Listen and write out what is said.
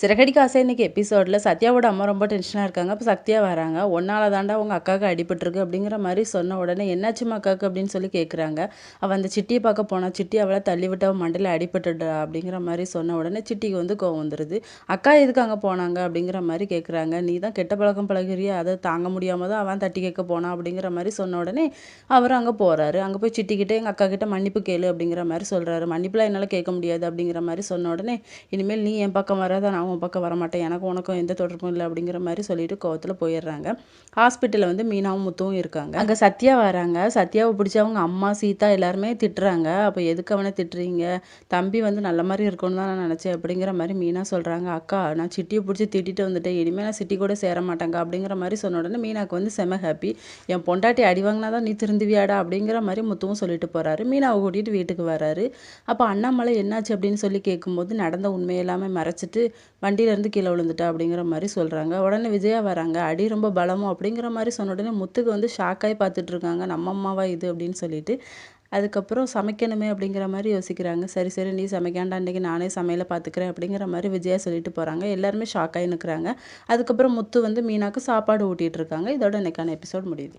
சிறகடிக்க ஆசை இன்றைக்கி எபிசோடில் சத்யாவோட அம்மா ரொம்ப டென்ஷனாக இருக்காங்க. அப்போ சத்யா வராங்க. ஒன்னால தாண்டா உங்கள் அக்காவுக்கு அடிபட்டுருக்கு அப்படிங்கிற மாதிரி சொன்ன உடனே என்னாச்சுமா அக்காவுக்கு? அப்படின்னு சொல்லி கேட்குறாங்க அவள் அந்த சிட்டியை பார்க்க போனால் சிட்டி அவளை தள்ளிவிட்டு அவள் மண்டையில் அடிபட்டுடா அப்படிங்கிற மாதிரி சொன்ன உடனே சிட்டிக்கு வந்து கோவம் வந்துடுது அக்கா எதுக்கு அங்கே போனாங்க? அப்படிங்கிற மாதிரி கேட்குறாங்க நீ தான் கெட்ட பழக்கம் பழகிறியா அதை தாங்க முடியாமல் தான் அவன் தட்டி கேட்க போனான் அப்படிங்கிற மாதிரி சொன்ன உடனே அவர் அங்கே போகிறாரு அங்கே போய் சிட்டிக்கிட்டே எங்கள் அக்கா கிட்ட மன்னிப்பு கேளு அப்படிங்கிற மாதிரி சொல்கிறாரு மன்னிப்புலாம் என்னால் கேட்க முடியாது அப்படிங்கிற மாதிரி சொன்ன உடனே இனிமேல் நீ என் பக்கம் வராத நான் உன் பக்கம் வரமாட்டேன் எனக்கு உனக்கும் எந்த தொடர்பும் இல்லை அப்படிங்கிற மாதிரி சொல்லிட்டு கோவத்தில் போயிடுறாங்க. ஹாஸ்பிட்டலில் வந்து மீனாவும் முத்துவும் இருக்காங்க. அங்கே சத்யா வராங்க. சத்யாவை பிடிச்சி அவங்க அம்மா சீதா எல்லாருமே திட்டுறாங்க. அப்போ எதுக்கு அவனை திட்டுறீங்க? தம்பி வந்து நல்ல மாதிரி இருக்கணும்னு தான் நான் நினச்சேன் அப்படிங்கிற மாதிரி மீனா சொல்கிறாங்க அக்கா நான் சிட்டியை பிடிச்சி திட்டிட்டு வந்துட்டேன். இனிமேல் நான் சிட்டி கூட சேர மாட்டாங்க அப்படிங்கிற மாதிரி சொன்ன உடனே மீனாக்கு வந்து செம ஹாப்பி என் பொண்டாட்டி அடி வாங்கினா தான் நீ திருந்துவியாடா அப்படிங்கிற மாதிரி முத்துவும் சொல்லிட்டு போகிறாரு மீனாவை கூட்டிகிட்டு வீட்டுக்கு வராரு. அப்போ அண்ணாமலை என்னாச்சு அப்படின்னு சொல்லி கேட்கும்போது நடந்த உண்மையெல்லாமே மறைச்சிட்டு வண்டியிலேருந்து கீழே விழுந்துட்டா அப்படிங்கிற மாதிரி சொல்கிறாங்க உடனே விஜயா வராங்க. அடி ரொம்ப பலமும் அப்படிங்கிற மாதிரி சொன்ன உடனே முத்துக்கு வந்து ஷாக்காகி பார்த்துட்டு இருக்காங்க. நம்ம அம்மாவா இது அப்படின்னு சொல்லிட்டு அதுக்கப்புறம் சமைக்கணுமே அப்படிங்கிற மாதிரி யோசிக்கிறாங்க. சரி சரி நீ சமைக்காண்டா இன்றைக்கி நானே சமையலை பார்த்துக்கிறேன் அப்படிங்கிற மாதிரி விஜயா சொல்லிட்டு போகிறாங்க எல்லாருமே ஷாக்காகி நிற்கிறாங்க அதுக்கப்புறம் முத்து வந்து மீனாக்கு சாப்பாடு ஊட்டிகிட்டு இருக்காங்க. இதோட இன்றைக்கான எபிசோட் முடியுது.